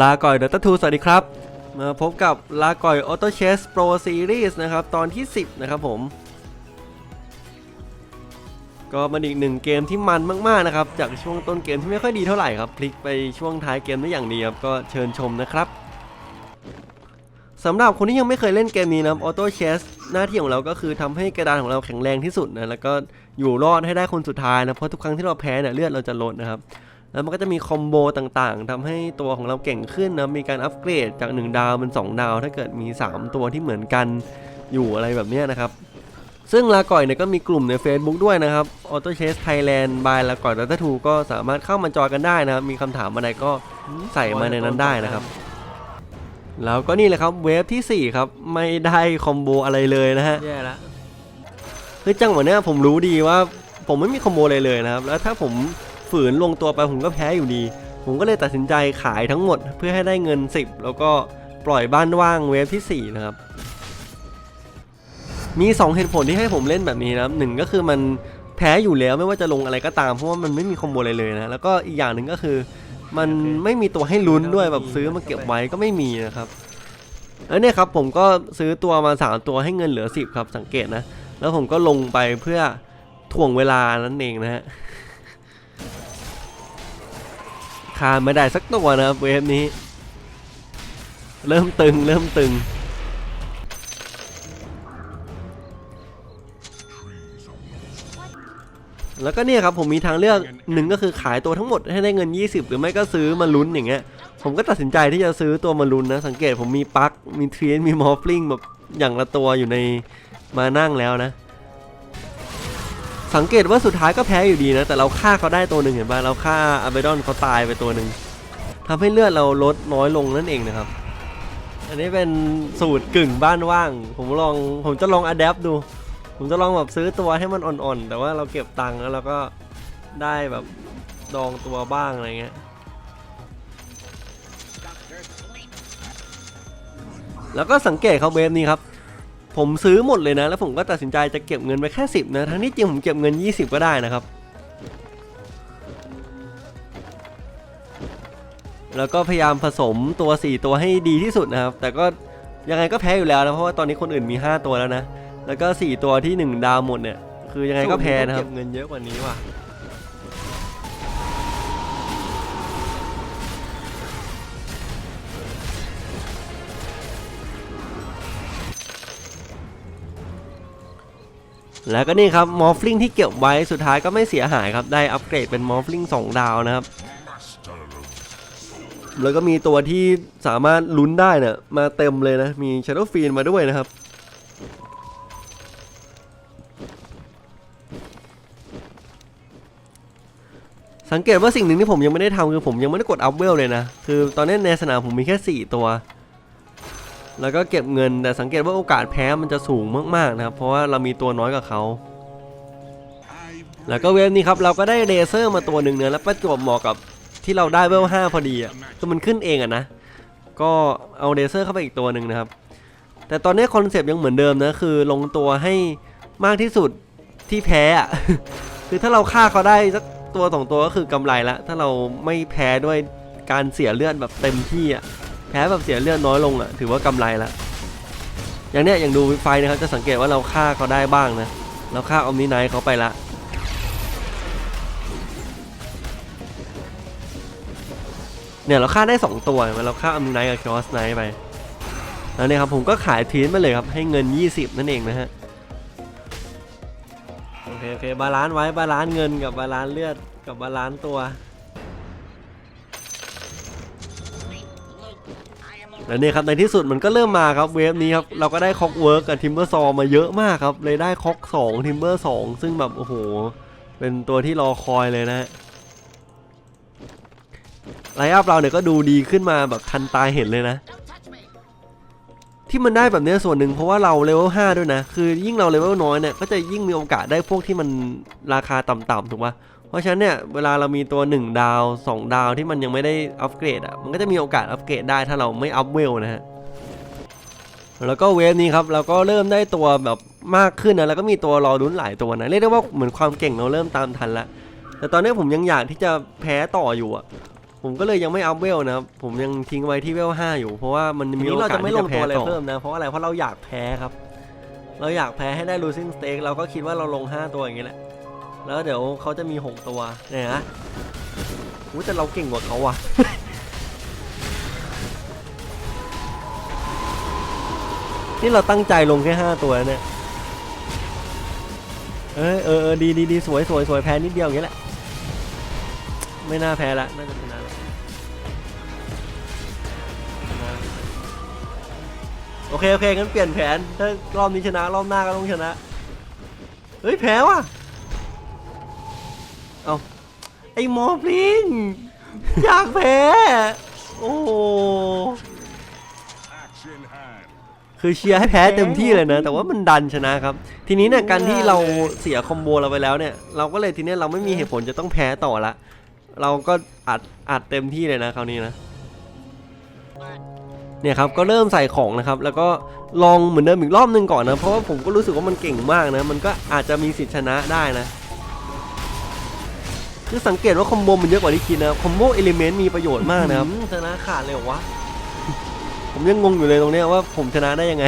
ลาก่อยเดตทูสวัสดีครับ มาพบกับลาก่อย Auto Chess Pro Series นะครับ ตอนที่ 10 นะครับผม ก็มันอีกหนึ่งเกมที่มันมากๆนะครับ จากช่วงต้นเกมที่ไม่ค่อยดีเท่าไหร่ครับ พลิกไปช่วงท้ายเกมได้อย่างดีครับ ก็เชิญชมนะครับสำหรับคนที่ยังไม่เคยเล่นเกมนี้นะครับ Auto Chess หน้าที่ของเราก็คือทำให้กระดานของเราแข็งแรงที่สุดนะแล้วก็อยู่รอดให้ได้คนสุดท้ายนะเพราะทุกครั้งที่เราแพ้เนี่ยเลือดเราจะลดนะครับ แล้วมันก็จะมีคอมโบต่างๆทำให้ตัวของเราเก่งขึ้นนะ มีการอัปเกรดจาก 1 ดาวเป็น 2 ดาว ถ้าเกิดมี 3 ตัวที่เหมือนกันอยู่อะไรแบบเนี้ยนะครับ ซึ่งลาก่อยเนี่ยก็มีกลุ่มใน Facebook ด้วยนะครับ Auto Chess Thailand by ลาก่อย Data 2ก็สามารถเข้ามาจอยกันได้นะครับ มีคำถามอะไรก็ใส่มาในนั้นได้นะครับ แล้วก็นี่แหละครับเวฟทีสี่ 4 ครับ ไม่ได้คอมโบอะไรเลยนะฮะแย่ละคือจังหวะเนี้ยผมรู้ดีว่า ผมไม่มีคอมโบอะไรเลยนะครับ แล้วถ้าผม ฝืนลงตัวไปผมก็แพ้อยู่ดี ผมก็เลยตัดสินใจขายทั้งหมดเพื่อให้ได้เงิน 10 แล้วก็ปล่อยบ้านว่างเวฟที่ 4 นะครับ มี 2 เหตุผลที่ให้ผมเล่นแบบนี้นะครับหนึ่งก็คือมันแพ้อยู่แล้วไม่ว่าจะลงอะไรก็ตามเพราะว่ามันไม่มีคอมโบอะไรเลยนะแล้วก็อีกอย่างหนึ่งก็คือ มันไม่มีตัวให้ลุ้นด้วยแบบซื้อมาเก็บไว้ก็ไม่มีนะครับแล้วเนี่ยครับผมก็ซื้อตัวมาสามตัวให้เงินเหลือ 10 ครับสังเกตนะ แล้วผมก็ลงไปเพื่อถ่วงเวลานั่นเองนะฮะ คาไม่ได้สักตัวนะครับเวฟนี้ เริ่มตึงเริ่มตึง แล้วก็เนี่ยครับผมมีทางเลือกหนึ่งก็คือขายตัวทั้งหมดให้ได้เงิน 20 หรือไม่ก็ซื้อมาลุ้นอย่างเงี้ยผมก็ตัดสินใจที่จะซื้อตัวมาลุ้นนะ สังเกตผมมีปักมีเทรนมีมอฟลิงแบบอย่างละตัวอยู่ในมานั่งแล้วนะ สังเกตว่าสุดท้ายก็แพ้อยู่ดีนะ แต่เราฆ่าเขาได้ตัวหนึ่งเห็นป่ะเราฆ่าอาเบดอนเขาตายไปตัวหนึ่งทำให้เลือดเราลดน้อยลงนั่นเองนะครับ อันนี้เป็นสูตรกึ่งบ้านว่าง ผมลองผมจะลองอัดแอปดู ผมจะลองแบบซื้อตัวให้มันอ่อนๆ แต่ว่าเราเก็บตังค์แล้วเราก็ได้แบบดองตัวบ้างอะไรเงี้ย แล้วก็สังเกตเขาเวฟนี้ครับ ผมซื้อหมดเลยนะ แล้วผมก็ตัดสินใจจะเก็บเงินไปแค่ 10 นะ ทั้งที่จริงผมเก็บเงิน 20 ก็ได้นะครับ แล้วก็พยายามผสมตัว 4 ตัวให้ดีที่สุดนะครับ แต่ก็ยังไงก็แพ้อยู่แล้วนะ เพราะว่าตอนนี้คนอื่นมี 5 ตัวแล้วนะ แล้วก็ 4 ตัวที่ 1 ดาวหมดเนี่ย คือยังไงก็แพ้นะครับ เก็บเงินเยอะกว่านี้ว่ะ แล้วก็นี่ครับมอฟลิงที่เก็บไว้สุดท้ายก็ไม่เสียหายครับ ได้อัปเกรดเป็นมอฟลิง2 ดาวนะครับ แล้วก็มีตัวที่สามารถลุ้นได้เนี่ยมาเต็มเลยนะ มีช a โ o w ฟีนมาด้วยนะครับ สังเกตว่าสิ่งหนึ่งที่ผมยังไม่ได้ทำคือผมยังไม่ได้กดอัพเวลเลยนะ คือตอนนี้ในสนามผมมีแค่ 4 ตัว แล้วก็เก็บเงินแต่สังเกตว่าโอกาสแพ้มันจะสูงมากๆนะครับ เพราะว่าเรามีตัวน้อยกว่าเขาแล้วก็เวฟนี้ครับเราก็ได้เลเซอร์มาตัวหนึ่งเนื้อแล้วประจวบเหมาะกับที่เราได้เวล5พอดีอะคือมันขึ้นเองอะนะก็เอาเลเซอร์เข้าไปอีกตัวหนึ่งนะครับ แต่ตอนนี้คอนเซปต์ยังเหมือนเดิมนะคือลงตัวให้มากที่สุดที่แพ้อะคือถ้าเราฆ่าเขาได้สักตัวสองตัวก็คือกำไรละถ้าเราไม่แพ้ด้วยการเสียเลือดแบบเต็มที่อะ แพ้แบบเสียเลือดน้อยลงอะถือว่ากำไรละอย่างเนี้ยอย่างดูไฟนะครับจะสังเกตว่าเราฆ่าเขาได้บ้างนะเราฆ่าออมนิไนท์เขาไปละเนี่ยเราฆ่าได้ 2 ตัวมันเราฆ่าออมนิไนท์กับคอสไนท์ไปแล้วเนี่ยครับผมก็ขายทีนไปเลยครับให้เงิน 20 นั่นเองนะฮะโอเคโอเคบาลานซ์ไว้บาลานซ์เงินกับบาลานซ์เลือดกับบาลานซ์ตัว แล้วเนี่ยครับในที่สุดมันก็เริ่มมาครับเวฟนี้ครับเราก็ได้คอกเวิร์กกับทิมเบอร์ซอมาเยอะมากครับเลยได้คอก2ทิมเบอร์2ซึ่งแบบโอ้โหเป็นตัวที่รอคอยเลยนะไลน์อัพเราเนี่ยก็ดูดีขึ้นมาแบบทันตาเห็นเลยนะ ที่มันได้แบบนี้ส่วนหนึ่งเพราะว่าเราเลเวล5ด้วยนะ คือยิ่งเราเลเวลน้อยเนี่ยก็จะยิ่งมีโอกาสได้พวกที่มันราคาต่ำๆถูกปะ เพราะฉะนั้นเนี่ยเวลาเรามีตัว 1 ดาว 2 ดาวที่มันยังไม่ได้อัปเกรดอะมันก็จะมีโอกาสอัปเกรดได้ถ้าเราไม่อัพเวลนะฮะแล้วก็เวฟนี้ครับเราก็เริ่มได้ตัวแบบมากขึ้นนะแล้วก็มีตัวรอลุ้นหลายตัวนะเรียกได้ว่าเหมือนความเก่งเราเริ่มตามทันละแต่ตอนนี้ผมยังอยากที่จะแพ้ต่ออยู่อะผมก็เลยยังไม่อัพเวลนะครับผมยังทิ้งไว้ที่เวล5อยู่ เพราะว่ามันมีโอกาสจะไม่ที่ลจะงแพ้ตัวอะไรต่อเพิ่มนะเพราะอะไรเพราะเราอยากแพ้ครับ เราอยากแพ้ให้ได้ losing stake เราก็คิดว่าเราลง 5 ตัวอย่างนี้แหละ แล้วเดี๋ยวเขาจะมี 6 ตัวเนี่ยนะอู้แต่เราเก่งกว่าเขาว่ะนี่เราตั้งใจลงแค่ 5 ตัวเนี่ยเออเออเออดีดีดีสวยสวยสวยแพ้นิดเดียวอย่างนี้แหละ ไม่น่าแพ้ละ น่าจะชนะละชนะละโอเค โอเคงั้นเปลี่ยนแผน ถ้ารอบนี้ชนะ รอบหน้าก็ต้องชนะ เฮ้ย แพ้ว่ะ เอาไอ้หมอพลิง อยากแพ้ โอ้โหคือเชียร์ให้แพ้เต็มที่เลยนะ แต่ว่ามันดันชนะครับ ทีนี้เนี่ยการที่เราเสียคอมโบเราไปแล้วเนี่ย เราก็เลยทีเนี้ยเราไม่มีเหตุผลจะต้องแพ้ต่อละ เราก็อัดอัดเต็มที่เลยนะคราวนี้นะเนี่ยครับก็เริ่มใส่ของนะครับ แล้วก็ลองเหมือนเดิมอีกรอบหนึงก่อนนะเพราะว่าผมก็รู้สึกว่ามันเก่งมากนะ มันก็อาจจะมีสิทธิชนะได้นะ คือสังเกตว่าคอมโบมันเยอะกว่าที่คิดนะคอมโบเอลิเมนต์มีประโยชน์มากนะครับอืมชนะขาดเลยเหรอวะผมยังงงอยู่เลยตรงเนี้ยว่าผมชนะได้ยังไง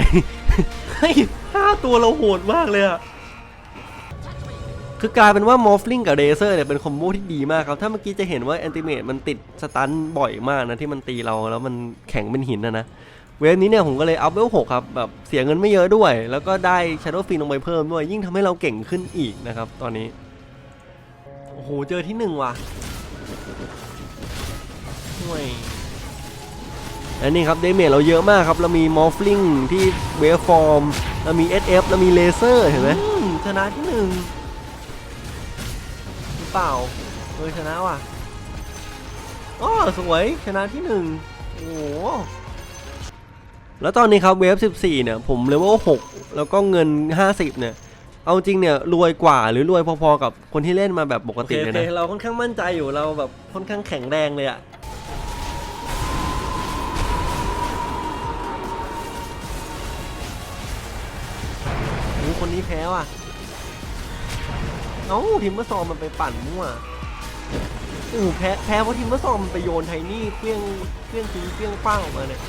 เฮ้ยห้าตัวเราโหดมากเลยอะคือกลายเป็นว่ามอฟลิงกับเรเซอร์เนี่ยเป็นคอมโบที่ดีมากครับ ถ้าเมื่อกี้จะเห็นว่าแอนติเมตมันติดสตันบ่อยมากนะที่มันตีเราแล้วมันแข็งเป็นหินนะนะเวฟนี้เนี่ยผมก็เลยอัพเวลหกครับแบบเสียเงินไม่เยอะด้วย แล้วก็ได้ชาร์โดฟินลงไปเพิ่มด้วย ยิ่งทำให้เราเก่งขึ้นอีกนะครับตอนนี้ โอ้โห เจอที่หนึ่งว่ะห่วยและนี่ครับเดเมจเราเยอะมากครับ เรามีมอฟลิงที่เวฟฟอร์ม เรามี SF เรามีเลเซอร์เห็นไหมอืมชนะที่หนึ่งหรือเปล่าเออชนะว่ะอ๋อสวยชนะที่หนึ่งโอ้โหแล้วตอนนี้ครับเวฟ 14 เนี่ย ผมเลเวล6แล้วก็เงิน 50 เนี่ย เอาจริงเนี่ยรวยกว่าหรือรวยพอๆกับคนที่เล่นมาแบบปกติเลยนะเราค่อนข้างมั่นใจอยู่เราแบบค่อนข้างแข็งแรงเลยอะโอ้คนนี้แพ้ว่ะเอ้าทิมเมอร์ซอมมันไปปั่นมั่วโอ้แพ้แพ้เพราะทิมเมอร์ซอมมันไปโยนไทนี่เพี้ยงเพี้ยงทิ้งเพี้ยงป้างออกมาเนี่ย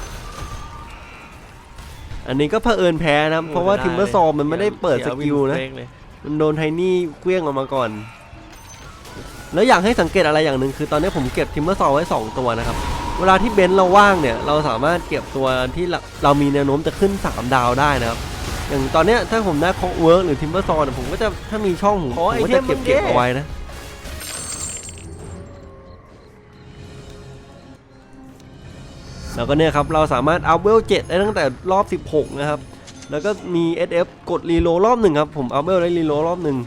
อันนี้ก็เผอิญแพ้นะ เพราะว่าทิมเบอร์ซอมมันไม่ได้เปิดสกิลนะเสียวินเฟกเลยมันโดนไทนี่เคลี้ยงออกมาก่อน แล้วอยากให้สังเกตอะไรอย่างหนึ่งคือตอนนี้ผมเก็บทิมเบอร์ซอไว้ 2 ตัวนะครับ เวลาที่เบนซ์เราว่างเนี่ย เราสามารถเก็บตัวที่เราเรามีแนวโน้มจะขึ้น 3 ดาวได้นะครับ อย่างตอนเนี้ยถ้าผมได้คอกเวิร์กหรือทิมเบอร์ซอนผมก็จะถ้ามีช่องผมขอผมไอก็เทจะมเก็บมึงเก็บดิเอาไว้นะ แล้วก็เนี่ยครับเราสามารถอัพเวล7ได้ตั้งแต่รอบ 16 นะครับ แล้วก็มี SF กดรีโลรอบหนึ่งครับ ผมอัพเวลได้รีโลรอบหนึ่ง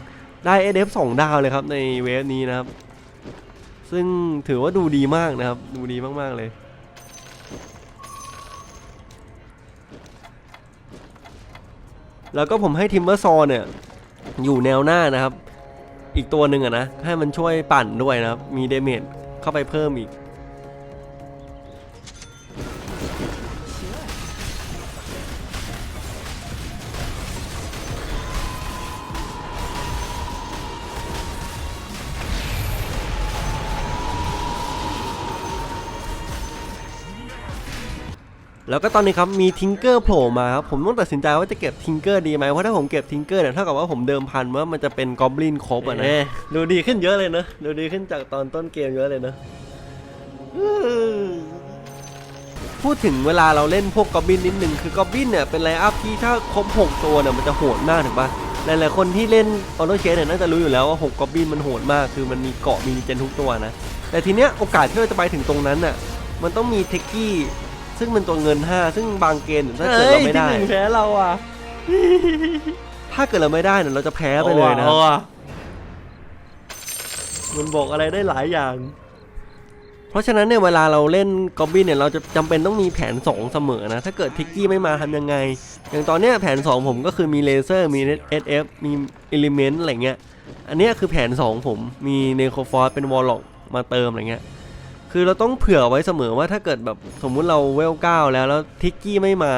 ได้ SF 2 ดาวเลยครับในเวฟนี้นะครับ ซึ่งถือว่าดูดีมากนะครับ ดูดีมาก ๆ เลยแล้วก็ผมให้ทิมเบอร์ซอเนี่ยอยู่แนวหน้านะครับ อีกตัวหนึ่งอะนะ ให้มันช่วยปั่นด้วยนะครับ มีเดเมจเข้าไปเพิ่มอีก แล้วก็ตอนนี้ครับมีทิงเกอร์โผล่มาครับผมต้องตัดสินใจว่าจะเก็บทิงเกอร์ดีไหมเพราะถ้าผมเก็บทิงเกอร์เนี่ยเท่ากับว่าผมเดิมพันว่ามันจะเป็นกอบลินครบอะนะเอ๊ะดูดีขึ้นเยอะเลยเนอะดูดีขึ้นจากตอนต้นเกมเยอะเลยเนอะอื้อพูดถึงเวลาเราเล่นพวกกอบลินนิดนึงคือกอบลินเนี่ยเป็นไลน์อัพที่ถ้าครบ6ตัวเนี่ยมันจะโหดมากถูกปะหลายๆคนที่เล่นออโตเชสเนี่ยน่าจะรู้อยู่แล้วว่า6กอบลินมันโหดมาก คือมันมีเกาะมีเจนทุกตัวนะแต่ทีเนี้ยโอกาสที่เราจะไปถึงตรงนั้นน่ะมันต้องมีเทคกี้ ซึ่งเป็นตัวเงิน 5 ซึ่งบางเกณฑ์ถ้าเกิดเราไม่ได้ ที่หนึ่งแพ้เราอะถ้าเกิดเราไม่ได้เนี่ยเราจะแพ้ไปเลยนะอาว่มันบอกอะไรได้หลายอย่าง เพราะฉะนั้นเนี่ยเวลาเราเล่นกอบบินเนี่ยเราจะจำเป็นต้องมีแผน 2 เสมอนะ ถ้าเกิดทิกกี้ไม่มาทำยังไง อย่างตอนเนี้ยแผน 2 ผมก็คือมีเลเซอร์มี SF มีอิเลเมนต์อะไรเงี้ย อันเนี้ยคือแผน 2 ผมมีเนโคฟอร์เป็นวอลล็อกมาเติมอะไรเงี้ย คือเราต้องเผื่อไว้เสมอว่าถ้าเกิดแบบสมมุติเราเวลเก้าแล้วแล้วทิกกี้ไม่มา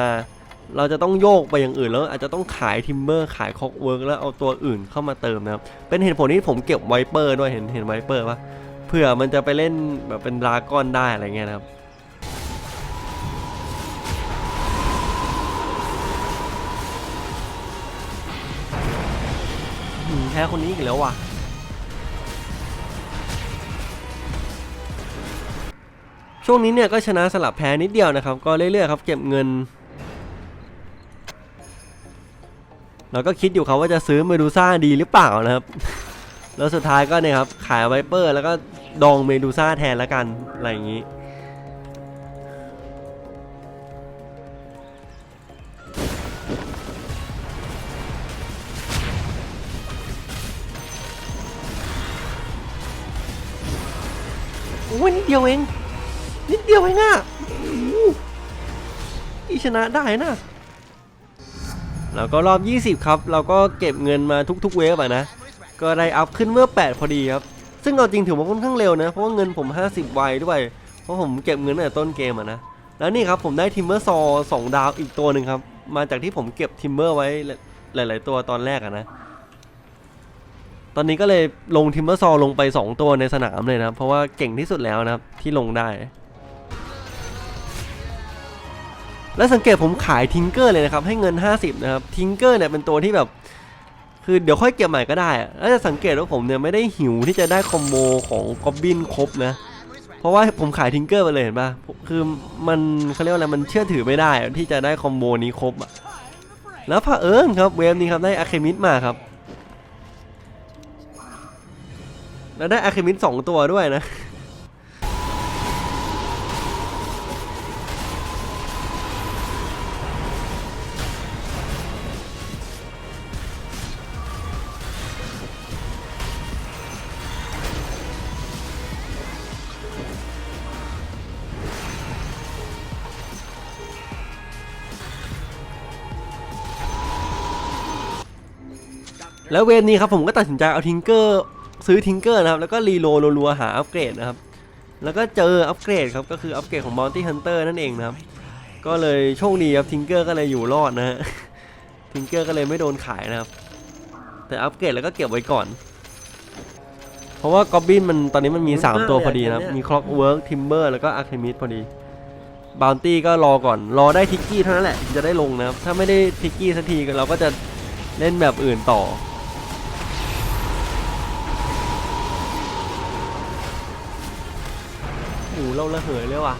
เราจะต้องโยกไปอย่างอื่นแล้ว อาจจะต้องขายทิมเบอร์ขายคอกเวิร์กแล้วเอาตัวอื่นเข้ามาเติมนะครับ เป็นเหตุผลที่ผมเก็บไวเปอร์ด้วยเห็นเห็นไวเปอร์ปะเผื่อมันจะไปเล่นแบบเป็นดราก้อนได้อะไรเงี้ยนะครับแพ้คนนี้อีกแล้วว่ะ ช่วงนี้เนี่ยก็ชนะสลับแพ้นิดเดียวนะครับ ก็เรื่อยๆครับเก็บเงิน เราก็คิดอยู่ครับว่าจะซื้อเมดูซ่าดีหรือเปล่านะครับ แล้วสุดท้ายก็เนี่ยครับขายไวเปอร์แล้วก็ดองเมดูซ่าแทนแล้วกันอะไรอย่างนี้โอ้ยนิดเดียวเอง นิดเดียวเองอะอีชนะได้นะแล้วก็รอบ 20 ครับ เราก็เก็บเงินมาทุกๆเวฟอะนะ ก็ได้อัพขึ้นเมื่อ 8 พอดีครับ ซึ่งเอาจริงถือว่าค่อนข้างเร็วนะ เพราะว่าเงินผม 50ไวด้วย เพราะผมเก็บเงินตั้งแต่ต้นเกมอะนะ แล้วนี่ครับผมได้ทิมเมอร์ซอสองดาวอีกตัวหนึ่งครับ มาจากที่ผมเก็บทิมเมอร์ไว้หลาย ๆ ตัวตอนแรกอะนะ ตอนนี้ก็เลยลงทิมเมอร์ซอลงไป 2 ตัวในสนามเลยนะ เพราะว่าเก่งที่สุดแล้วนะครับที่ลงได้ และสังเกตผมขายทิงเกอร์เลยนะครับให้เงิน 50นะครับทิงเกอร์เนี่ยเป็นตัวที่แบบ คือเดี๋ยวค่อยเก็บใหม่ก็ได้แล้วจะสังเกตว่าผมเนี่ยไม่ได้หิวที่จะได้คอมโบของกอบบินครบนะเพราะว่าผมขายทิงเกอร์ไปเลยเห็นปะคือมันเขาเรียกว่าอะไรมันเชื่อถือไม่ได้ที่จะได้คอมโบนี้ครบอะแล้วเอิญครับเวฟนี้ครับได้อะเคมิดมาครับแล้วได้อะเคมิดสองตัวด้วยนะ แล้วเวฟนี้ครับผมก็ตัดสินใจเอาทิงเกอร์ซื้อทิงเกอร์นะครับ แล้วก็รีโหลดรัวๆหาอัปเกรดนะครับ แล้วก็เจออัปเกรดครับ ก็คืออัปเกรดของ Bounty Hunter นั่นเองนะครับ ก็เลยโชคดีครับทิงเกอร์ก็เลยอยู่รอดนะฮะทิงเกอร์ก็เลยไม่โดนขายนะครับ แต่อัปเกรดแล้วก็เก็บไว้ก่อน เพราะว่ากอบบินมันตอนนี้มันมี 3 ตัวพอดีนะครับ มี Clockwork Timber แล้วก็ Artemis พอดีบ o วตี้ก็รอก่อน รอได้ทิกกี้เท่านั้นแหละถึงจะได้ลงนะครับ ถ้าไม่ได้ทิกกี้สักทีเราก็จะเล่นแบบอื่นต่อ หเราระเหยเลยว่ะ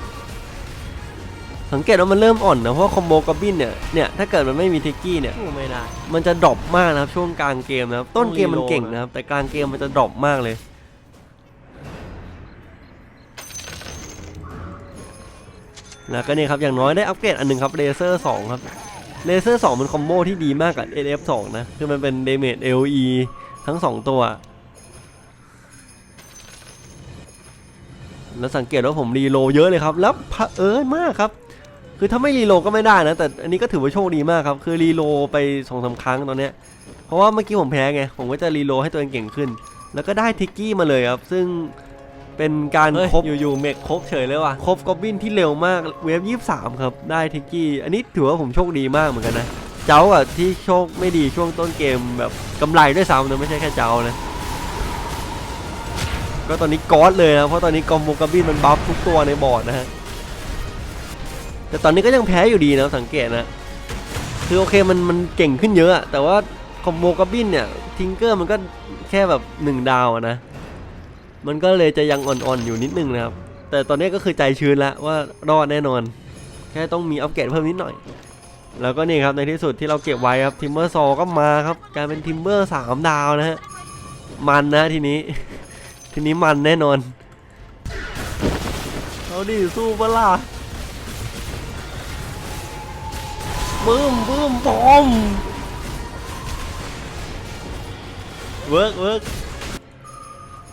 สังเกตว่ามันเริ่มอ่อนนะ เพราะว่าคอมโบกอบบินเนี่ย เนี่ย ถ้าเกิดมันไม่มีทิกกี้เนี่ย สู้ไม่ได้ มันจะดรอปมากนะครับ ช่วงกลางเกมนะครับ ต้นเกมมันเก่งนะครับ แต่กลางเกมมันจะดรอปมากเลยแล้วก็เนี่ยครับ อย่างน้อยได้อัปเกรดอันหนึ่งครับเลเซอร์2ครับเลเซอร์2มันคอมโบที่ดีมากกับ NF2 นะ คือมันเป็นเดเมจ LE ทั้ง 2 ตัว แล้วสังเกตว่าผมรีโหลดเยอะเลยครับ แล้วเผอิญมากครับ คือถ้าไม่รีโหลดก็ไม่ได้นะ แต่อันนี้ก็ถือว่าโชคดีมากครับ คือรีโหลดไปสองสาครั้งตอนเนี้ย เพราะว่าเมื่อกี้ผมแพ้ไง ผมก็จะรีโหลดให้ตัวเองเก่งขึ้น แล้วก็ได้ทิกกี้มาเลยครับ ซึ่งเป็นการเฮ้ยครบอยู่ๆเมกครบเฉยเลยว่ะ ครบกอบบินที่เร็วมาก เวฟยี่สามครับ ได้ทิกกี้ อันนี้ถือว่าผมโชคดีมากเหมือนกันนะ เจ้าอะที่โชคไม่ดีช่วงต้นเกมแบบกำไรด้วยซ้ำนะไม่ใช่แค่เจ้านะ ก็ตอนนี้ก๊อตเลยนะเพราะตอนนี้กอมโบกอบบินมันบัฟทุกตัวในบอร์ดนะฮะแต่ตอนนี้ก็ยังแพ้อยู่ดีนะสังเกตนะคือโอเคมันมันเก่งขึ้นเยอะแต่ว่าคอมโบกอบบินเนี่ยทิงเกอร์มันก็แค่แบบหนึ่งดาวนะมันก็เลยจะยังอ่อนๆอยู่นิดนึงนะครับแต่ตอนนี้ก็คือใจชื้นแล้วว่ารอดแน่นอน แค่ต้องมีอัปเกรดเพิ่มนิดหน่อย แล้วก็นี่ครับในที่สุดที่เราเก็บไว้ครับทิมเบอร์ซอก็มาครับกลายเป็นทิมเบอร์สามดาวนะฮะมันนะทีนี้ ทีนี้มันแน่นอน เอาดิสู้ปะล่ะบึ้มบึ้มปอมเวิร์กเวิร์ก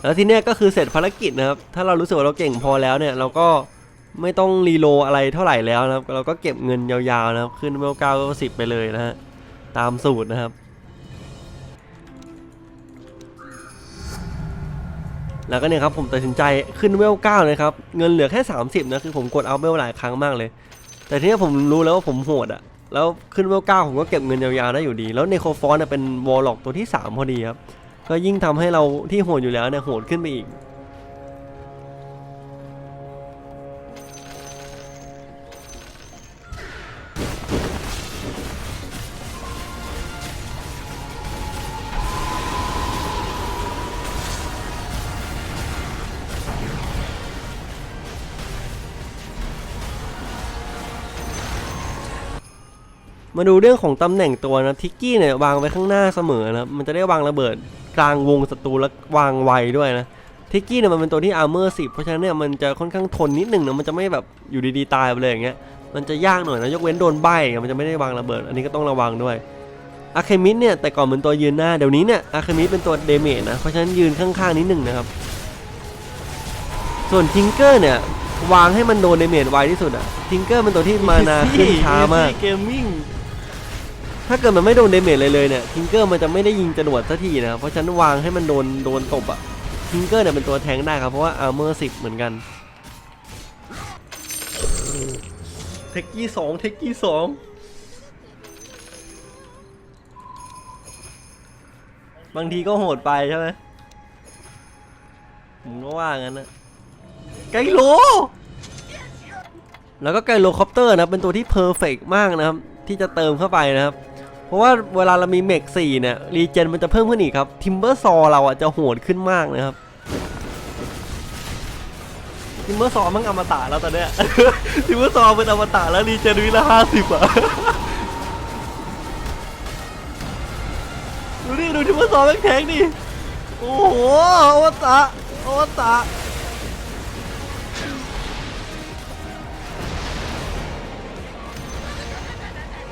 แล้วทีเนี้ยก็คือเสร็จภารกิจนะครับ ถ้าเรารู้สึกว่าเราเก่งพอแล้วเนี่ย เราก็ไม่ต้องรีโลอะไรเท่าไหร่แล้วนะครับ เราก็เก็บเงินยาวๆนะครับ ขึ้นเวลเก้าวสิบไปเลยนะฮะ ตามสูตรนะครับ แล้วก็เนี่ยครับผมตัดสินใจขึ้นเวลเก้าเลยครับ เงินเหลือแค่ 30นะคือผมกดเอาเวลหลายครั้งมากเลย แต่ทีนี้ผมรู้แล้วว่าผมโหดอะแล้วขึ้นเวลเก้าผมก็เก็บเงินยาวๆได้อยู่ดี แล้วในโคฟอนเป็นวอลล็อกตัวที่ 3 พอดีครับ ก็ยิ่งทำให้เราที่โหดอยู่แล้วเนี่ยโหดขึ้นไปอีก มาดูเรื่องของตำแหน่งตัวนะทิกกี้เนี่ยวางไว้ข้างหน้าเสมอนะมันจะได้วางระเบิดกลางวงศัตรูและวางไวด้วยนะทิกกี้เนี่ยมันเป็นตัวที่อาร์เมอร์สิเพราะฉะนั้นเนี่ยมันจะค่อนข้างทนนิดหนึ่งนะมันจะไม่แบบอยู่ดีๆตายไปเลยอย่างเงี้ยมันจะยากหน่อยนะยกเว้นโดนใบมันจะไม่ได้วางระเบิด อันนี้ก็ต้องระวังด้วยอาเคมิสเนี่ยแต่ก่อนเป็นตัวยืนหน้าเดี๋ยวนี้เนี่ยอาเคมิสเป็นตัวเดเมจนะเพราะฉะนั้นยืนข้างๆนิดหนึ่งนะครับส่วนทิงเกอร์เนี่ยวางให้มันโดนเดเมจไวที่สุดอะทิงเกอร์เป็นตัวที่มานาขึ้นช้ามากเกมมิ่ง ถ้าเกิดมันไม่โดนเดเมจเลยเลยเนี่ยทิงเกอร์มันจะไม่ได้ยิงจรวดสักทีนะครับเพราะฉันวางให้มันโดนโดนตบอะทิงเกอร์เนี่ยเป็นตัวแทงได้ครับเพราะว่าอาร์เมอร์สิเหมือนกันเทคกี้สองเทคกี้สองบางทีก็โหดไปใช่ไหมผมก็ว่างั้นนะไกโล แล้วก็ไกโลคอปเตอร์นะเป็นตัวที่เพอร์เฟกมากนะครับ ที่จะเติมเข้าไปนะครับ เพราะว่าเวลาเรามีเมก4เนี่ยรีเจนมันจะเพิ่มขึ้นอีกครับทิมเบอร์ซอเราอะจะโหดขึ้นมากนะครับทิมเมอร์ซอมั่งอมตะแล้วตอนเนี้ยทิมเมอร์ซอเป็นอมตะแล้วรีเจนวิละห้าสิบอะดูดิดูทิมเมอร์ซอแม่งแทงดิโอ้โหอมตะอมตะ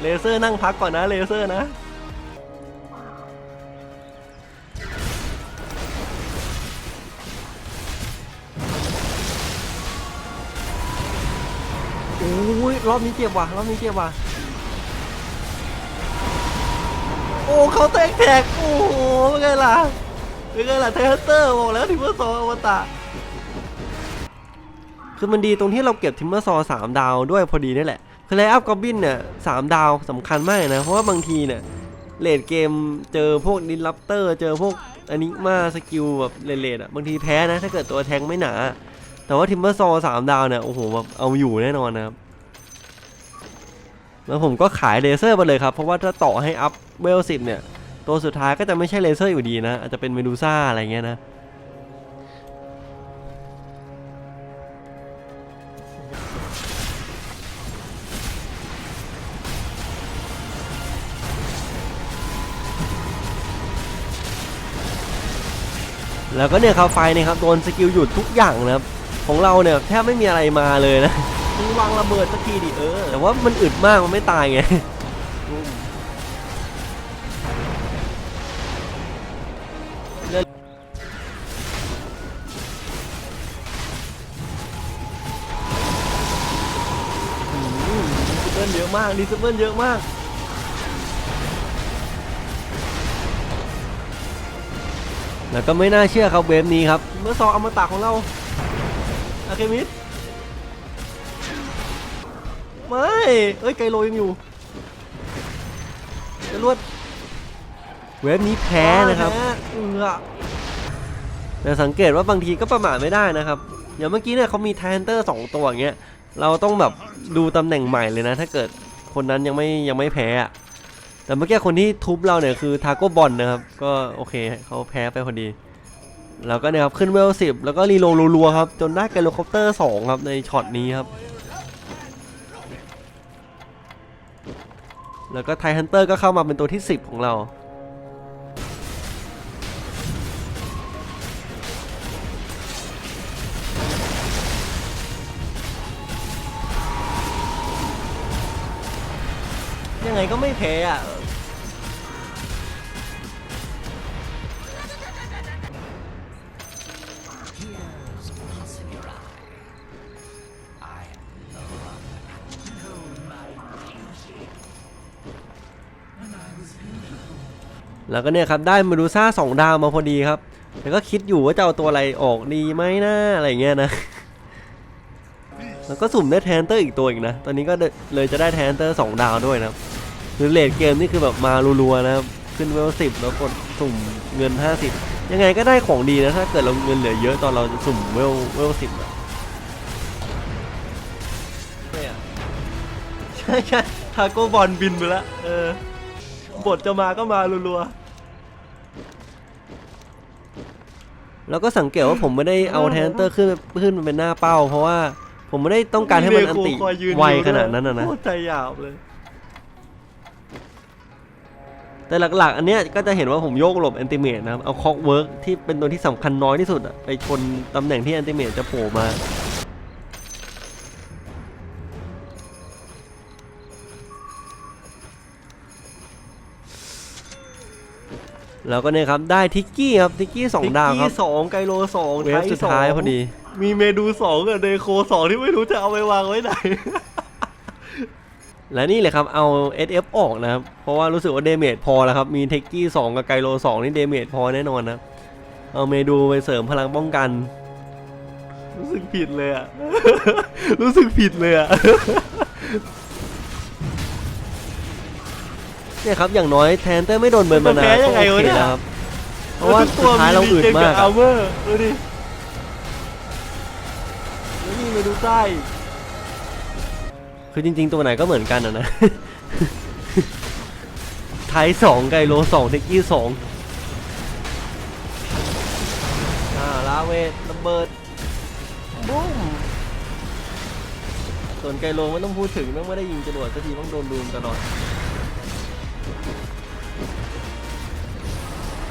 เลเซอร์นั่งพักก่อนนะเลเซอร์นะ โอ้ยรอบนี้เจ็บว่ะรอบนี้เจ็บว่ะ โอ้เขาแตกแตกโอ้โหเป็นไงล่ะเป็นไงล่ะเทสเตอร์บอกแล้วทิมเมอร์ซออมตะคือมันดีตรงที่เราเก็บทิมเมอร์ซอสามดาวด้วยพอดีนี่แหละ คือไลอัพกอบบินเนี่ยสามดาวสำคัญมากนะ เพราะว่าบางทีเนี่ยเลดเกมเจอพวกดินลัปเตอร์เจอพวกอันิมาสกิลแบบเลดๆอะบางทีแพ้นะถ้าเกิดตัวแทงไม่หนา แต่ว่าทิมเมอร์ซอสามดาวเนี่ยโอ้โหแบบเอาอยู่แน่นอนนะครับแล้วผมก็ขายเลเซอร์ไปเลยครับ เพราะว่าถ้าต่อให้อัพเวลสิบเนี่ย ตัวสุดท้ายก็จะไม่ใช่เลเซอร์อยู่ดีนะ อาจจะเป็นเมดูซ่าอะไรเงี้ยนะ แล้วก็เนี่ยครับไฟเนี่ยครับโดนสกิลหยุดทุกอย่างนะครับของเราเนี่ยแทบไม่มีอะไรมาเลยนะมึงวางระเบิดสักทีดิเออแต่ว่ามันอึดมากมันไม่ตายไงดิสเบิลเยอะมากดิสเบิลเยอะมาก แล้วก็ไม่น่าเชื่อครับเวฟนี้ครับ เมื่อซองอมตะของเราอะเคมิดไม่เอ้ยไกโลยังอยู่จะรวดเวฟนี้แพ้นะครับแพ้เออแต่สังเกตว่าบางทีก็ประมาทไม่ได้นะครับอย่างเมื่อกี้เนี่ยเขามีแทนเตอร์สองตัวอย่างเงี้ยเราต้องแบบดูตำแหน่งใหม่เลยนะ ถ้าเกิดคนนั้นยังไม่ยังไม่แพ้อะ แต่เมื่อกี้คนที่ทุบเราเนี่ยคือทาโก้บอลนะครับ ก็โอเคเขาแพ้ไปพอดีแล้วก็เนี่ยครับขึ้นเวลสิบแล้วก็รีโลรัวๆครับ จนได้ไกโลคอปเตอร์สองครับในช็อตนี้ครับ แล้วก็ไทฮันเตอร์ก็เข้ามาเป็นตัวที่ 10 ของเรา ยังไงก็ไม่แพ้อะ แล้วก็เนี่ยครับได้มาดูซ่าสองดาวมาพอดีครับ แล้วก็คิดอยู่ว่าจะเอาตัวอะไรออกดีไหมนะอะไรเงี้ยนะ แล้วก็สุ่มได้แทนเตอร์อีกตัวอีกนะ ตอนนี้ก็เลยจะได้แทนเตอร์สองดาวด้วยนะครับหรือเลดเกมนี่คือแบบมารัวๆนะครับ ขึ้นเวลสิบแล้วกดสุ่มเงิน 50 ยังไงก็ได้ของดีนะถ้าเกิดเราเงินเหลือเยอะตอนเราจะสุ่มเวลเวลสิบอะใช่ใช่ทาโก้บอลบินไปแล้วเออบทจะมาก็มารัว แล้วก็สังเกตว่าผมไม่ได้เอาแทนเตอร์ขึ้นขึ้นมาเป็นหน้าเป้า เพราะว่าผมไม่ได้ต้องๆการให้มันอันติเมโคคอยยืนไวอยู่ขนาดนั้นนะนะ โคตรใจหยาบเลย แต่หลักๆ อันเนี้ยก็จะเห็นว่าผมโยกหลบแอนติเมตนะครับ เอาคอกเวิร์กที่เป็นตัวที่สำคัญน้อยที่สุดอะไปชนตำแหน่งที่แอนติเมตจะโผล่มา แล้วก็เนี่ยครับได้ทิกกี้ครับทิกกี้สองดาวครับสองไกโลสองเวฟสุดท้ายพอดี มีเมดูสองกับเดโคสองที่ไม่รู้จะเอาไปวางไว้ไหน และนี่เลยครับเอา SF ออกนะครับ เพราะว่ารู้สึกว่าเดเมจพอแล้วครับ มีเทกกี้2กับไกโล2นี่เดเมจพอแน่นอนนะเอาเมดูไปเสริมพลังป้องกัน รู้สึกผิดเลยอะรู้สึกผิดเลยอะ เนี่ยครับอย่างน้อยแทนเตอร์ไม่โดนเบิร์นมัมานนาแพ้ยังไงวะเนี่ยก็โอคแล้วครับเพราะว่าสุดท้ายเราอึดมากอัอะลเมอร์ดูดิแล้วนี่เมดูใต้คือจริง ๆ ตัวไหนก็เหมือนกันอะนะไทย2ไกโล2เทกกี้2อ่าลาเวทระเบิดบุ้มส่วนไกโลไม่ต้องพูดถึงต้องไม่ได้ยิงจรวดสักทีต้องโดนลูมตลอด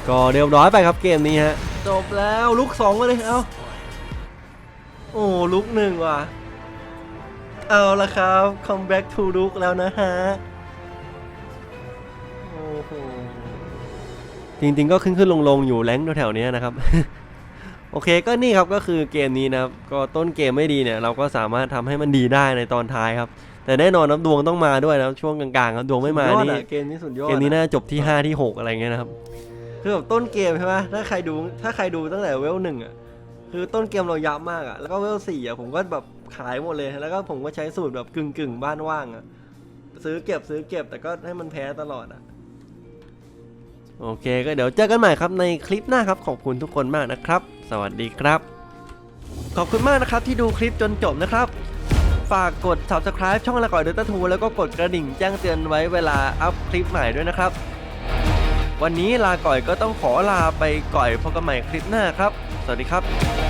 ก็เรียบร้อยไปครับเกมนี้ฮะ จบแล้วลุกสองมาเลยเอ้าโอ้ลุกหนึ่งว่ะ เอาละครับ come back to ลุกแล้วนะฮะ โอ้โห จริงๆก็ขึ้นขึ้นลงลงๆอยู่แรงค์แถวๆเนี้ยนะครับ โอเคก็นี่ครับก็คือเกมนี้นะครับ ก็ต้นเกมไม่ดีเนี่ย เราก็สามารถทำให้มันดีได้ในตอนท้ายครับ แต่แน่นอนนะดวงต้องมาด้วยนะช่วงกลางๆครับดวงไม่มาสุดยอดนี่อะเกมนี้สุดยอดเกมนี้อะน่าจะจบที่ 5 ที่ 6 อะไรเงี้ยนะครับ คือแบบต้นเกมใช่ไหมถ้าใครดูถ้าใครดูตั้งแต่เวลหนึ่งอะคือต้นเกมเรายับมากอะแล้วก็เวลสี่อะผมก็แบบขายหมดเลยแล้วก็ผมก็ใช้สูตรแบบกึ่งกึ่งๆบ้านว่างอะซื้อเก็บซื้อเก็บแต่ก็ให้มันแพ้ตลอดอะโอเคก็เดี๋ยวเจอกันใหม่ครับในคลิปหน้าครับขอบคุณทุกคนมากนะครับ สวัสดีครับ ขอบคุณมากนะครับที่ดูคลิปจนจบนะครับ ฝากกด subscribe ช่องละก่อยเดต้าทูแล้วก็กดกระดิ่งแจ้งเตือนไว้เวลาอัพคลิปใหม่ด้วยนะครับ วันนี้ลาก่อยก็ต้องขอลาไปก่อยพบกันใหม่คลิปหน้าครับ สวัสดีครับ